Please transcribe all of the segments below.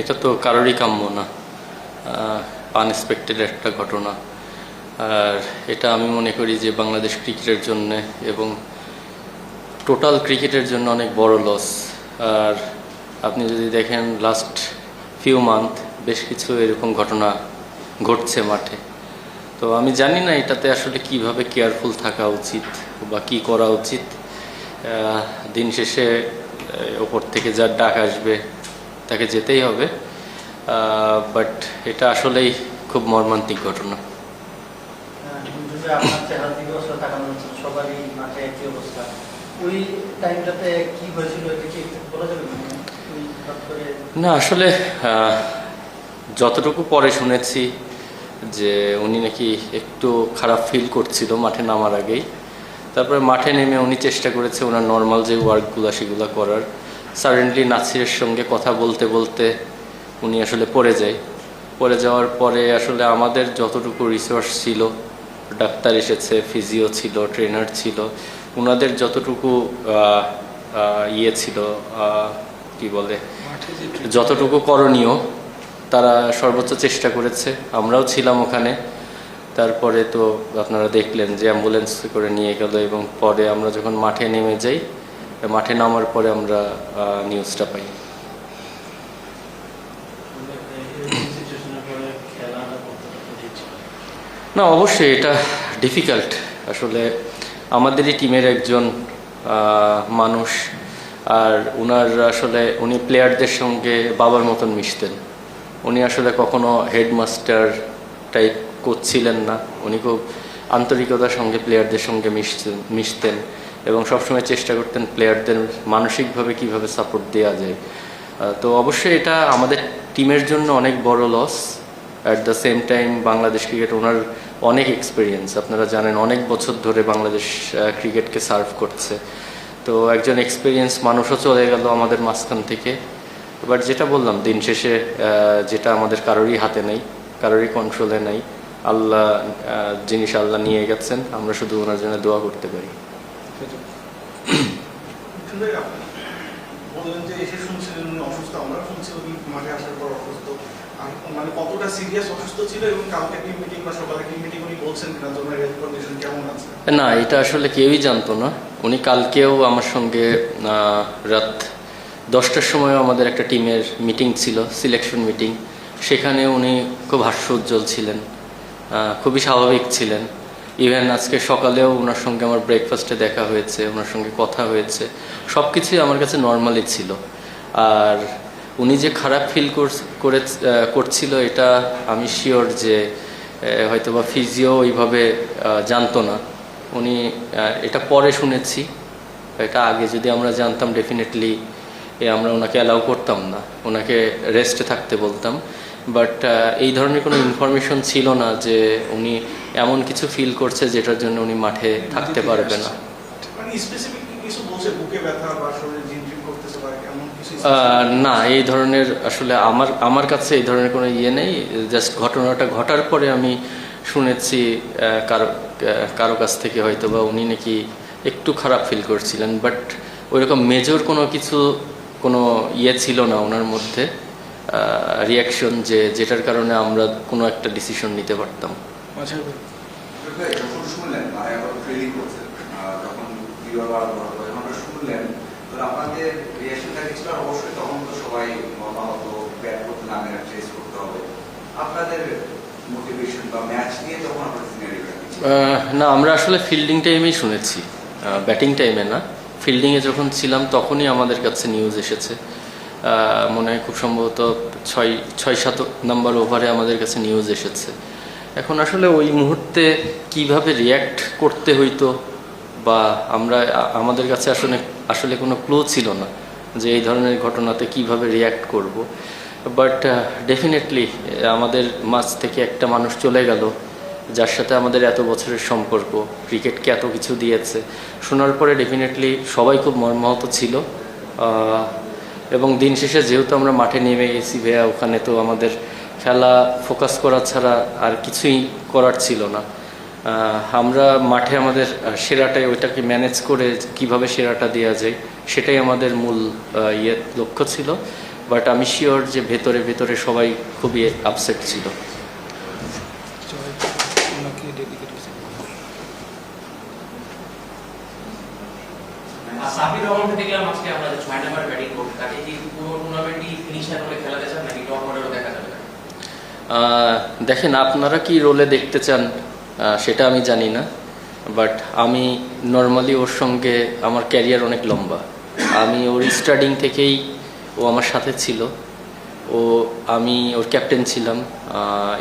এটা তো কারোরই কাম্য না। আনএক্সপেক্টেড একটা ঘটনা। আর এটা আমি মনে করি যে বাংলাদেশ ক্রিকেটের জন্য এবং টোটাল ক্রিকেটের জন্য অনেক বড় লস আর আপনি যদি দেখেন লাস্ট ফিউ মান্থ বেশ কিছু এরকম ঘটনা ঘটছে মাঠে। তো আমি জানি না এটাতে আসলে কীভাবে কেয়ারফুল থাকা উচিত বা কি করা উচিত। দিন শেষে ওপর থেকে যার ডাক আসবে তাকে যেতেই হবে। বাট এটা আসলেই খুব মর্মান্তিক ঘটনা। না, আসলে যতটুকু পরে শুনেছি যে উনি নাকি একটু খারাপ ফিল করছিল মাঠে নামার আগেই। তারপরে মাঠে নেমে উনি চেষ্টা করেছে ওনার নর্মাল যে ওয়ার্কগুলো সেগুলো করার। সাডেনলি নাসিরের সঙ্গে কথা বলতে বলতে উনি আসলে পড়ে যায়। পড়ে যাওয়ার পরে আসলে আমাদের যতটুকু রিসোর্স ছিল ডাক্তার এসেছে ফিজিও ছিল ট্রেনার ছিল ওনাদের যতটুকু ইয়ে ছিল কি বলে, যতটুকু করণীয়, তারা সর্বোচ্চ চেষ্টা করেছে। আমরাও ছিলাম ওখানে। তারপরে তো আপনারা দেখলেন যে অ্যাম্বুলেন্স করে নিয়ে গেল এবং পরে আমরা যখন মাঠে নেমে যাই মাঠে নামার পরে আমরা নিউজটা পাই। না, অবশ্যই এটা ডিফিকাল্ট আসলে আমাদেরই টিমের একজন মানুষ, আর উনার আসলে, উনি প্লেয়ারদের সঙ্গে বাবার মতন মিশতেন। উনি আসলে কখনো হেডমাস্টার টাইপ করছিলেন না। উনি খুব আন্তরিকতার সঙ্গে প্লেয়ারদের সঙ্গে মিশতেন মিশতেন এবং সবসময় চেষ্টা করতেন প্লেয়ারদের মানসিকভাবে কীভাবে সাপোর্ট দেওয়া যায়। তো অবশ্যই এটা আমাদের টিমের জন্য অনেক বড় loss at the same time Bangladesh cricket ওনার অনেক এক্সপিরিয়েন্স আপনারা জানেন, অনেক বছর ধরে বাংলাদেশ ক্রিকেটকে সার্ভ করছে। তো একজন এক্সপিরিয়েন্স মানুষও চলে গেল আমাদের মাঝখান থেকে। এবার যেটা বললাম, দিন শেষে যেটা আমাদের কারোরই হাতে নেই, কারোরই কন্ট্রোলে নেই। আল্লাহ জিনিস আল্লাহ নিয়ে গেছেন আমরা শুধু ওনার জন্য দোয়া করতে পারি। মানে কতটা সিরিয়াস অসুস্থ ছিল এবং কালকে টিম মিটিং বা সকালে টিম মিটিং উনি বলছেন কিনা যে ওনার কন্ডিশন কেমন আছে? না এটা আসলে কেউই জানতো না। উনি কালকেও আমার সঙ্গে রাত দশটার সময় আমাদের একটা টিমের মিটিং ছিল সিলেকশন মিটিং সেখানে উনি খুব হাস্য উজ্জ্বল ছিলেন। খুবই স্বাভাবিক ছিলেন। ইভেন আজকে সকালেও ওনার সঙ্গে আমার ব্রেকফাস্টে দেখা হয়েছে ওনার সঙ্গে কথা হয়েছে সব কিছুই আমার কাছে নর্মালি ছিল। আর উনি যে খারাপ ফিল করে করছিল এটা আমি শিওর যে আহ, হয়তোবা ফিজিও ওইভাবে জানতো না। উনি এটা পরে শুনেছি। এটা আগে যদি আমরা জানতাম ডেফিনেটলি আমরা ওনাকে অ্যালাউ করতাম না। ওনাকে রেস্টে থাকতে বলতাম। বাট এই ধরনের কোনো ইনফরমেশন ছিল না যে উনি এমন কিছু ফিল করছে যেটার জন্য উনি মাঠে থাকতে পারবে না। মানে না এই ধরনের আসলে আমার আমার কাছে এই ধরনের কোনো ইয়ে নেই। জাস্ট ঘটনাটা ঘটার পরে আমি শুনেছি কারও কারও কাছ থেকে হয়তো বা উনি নাকি একটু খারাপ ফিল করছিলেন। বাট ওইরকম মেজর কোনো কিছু কোনো ইয়ে ছিল না ওনার মধ্যে। রিয়াকশন যে যেটার কারণে আমরা কোনো একটা ডিসিশন নিতে পারতাম। মানে? আহ, না আমরা আসলে ফিল্ডিং টাইমেই শুনেছি। ব্যাটিং টাইমে না। ফিল্ডিংয়ে যখন ছিলাম তখনই আমাদের কাছে নিউজ এসেছে। মনে হয় খুব সম্ভবত ছয় ছয়, সাত নাম্বার ওভারে আমাদের কাছে নিউজ এসেছে। এখন আসলে ওই মুহূর্তে কীভাবে রিয়্যাক্ট করতে হইতো বা আমরা আমাদের কাছে আসলে আসলে কোনো ক্লু ছিল না যে এই ধরনের ঘটনাতে কীভাবে রিয়্যাক্ট করব। বাট ডেফিনেটলি আমাদের মাঝ থেকে একটা মানুষ চলে গেল, যার সাথে আমাদের এত বছরের সম্পর্ক ক্রিকেটকে এত কিছু দিয়েছে। শোনার পরে ডেফিনেটলি সবাই খুব মর্মাহত ছিল। এবং দিন শেষে যেহেতু আমরা মাঠে নেমে গেছি ভাইয়া, ওখানে তো আমাদের খেলা ফোকাস করা ছাড়া আর কিছুই করার ছিল না। আমরা মাঠে আমাদের সেরাটাই ওইটাকে ম্যানেজ করে কীভাবে সেরাটা দেওয়া যায়, সেটাই আমাদের মূল ইয়ে লক্ষ্য ছিল। বাট আমি শিওর যে ভেতরে ভেতরে সবাই খুবই আপসেট ছিল। সাবির রহমানকে দেখলাম আজকে আমরা যে ছয় নাম্বার ব্যাটিং করতে তাকে কি পুরো টুর্নামেন্টই ফিনিশার বলে খেলাতে চান নাকি টপ অর্ডারও দেখা যাবে? দেখেন, আপনারা কি রোলে দেখতে চান সেটা আমি জানি না বাট আমি নর্মালি ওর সঙ্গে আমার ক্যারিয়ার অনেক লম্বা। আমি ওর স্টার্টিং থেকেই ও আমার সাথে ছিল। ও, আমি ওর ক্যাপ্টেন ছিলাম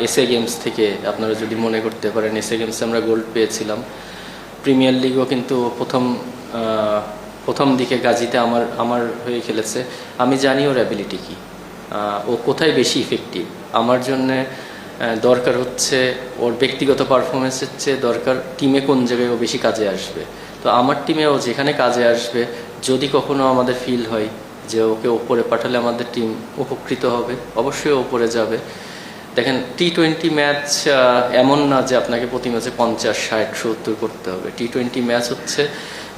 এসএ গেমস থেকে, আপনারা যদি মনে করতে পারেন এসএ গেমসে আমরা গোল্ড পেয়েছিলাম। প্রিমিয়ার লিগও কিন্তু প্রথম প্রথম দিকে গাজীতে আমার আমার হয়ে খেলেছে। আমি জানি ওর অ্যাবিলিটি কী। ও কোথায় বেশি ইফেক্টিভ আমার জন্য দরকার হচ্ছে ওর ব্যক্তিগত পারফরমেন্সের চেয়ে দরকার টিমে কোন জায়গায় ও বেশি কাজে আসবে। তো আমার টিমে ও যেখানে কাজে আসবে, যদি কখনো আমাদের ফিল হয় যে ওকে ওপরে পাঠালে আমাদের টিম উপকৃত হবে, অবশ্যই ওপরে যাবে। দেখেন টি টোয়েন্টি ম্যাচ এমন না যে আপনাকে প্রতি ম্যাচে পঞ্চাশ ষাট সত্তর করতে হবে। টি টোয়েন্টি ম্যাচ হচ্ছে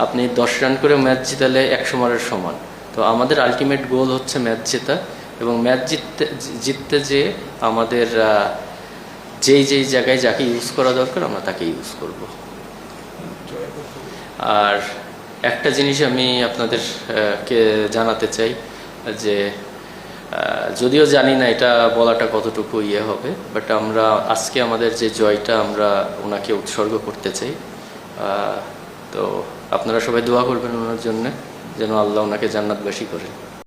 আপনি দশ রান করে ম্যাচ জিতালে একশো মারের সমান। তো আমাদের আলটিমেট গোল হচ্ছে ম্যাচ জেতা এবং ম্যাচ জিততে জিততে যে আমাদের যেই যেই জায়গায় যাকে ইউজ করা দরকার আমরা তাকে ইউজ করব। আর একটা জিনিস আমি আপনাদের আহ, কে জানাতে চাই যে যদিও জানি না এটা বলাটা কতটুকু ইয়ে হবে বাট আমরা আজকে আমাদের যে জয়টা আমরা ওনাকে উৎসর্গ করতে চাই। তো আপনারা সবাই দোয়া করবেন ওনার জন্য, যেন আল্লাহ ওনাকে জান্নাত বেশি করেন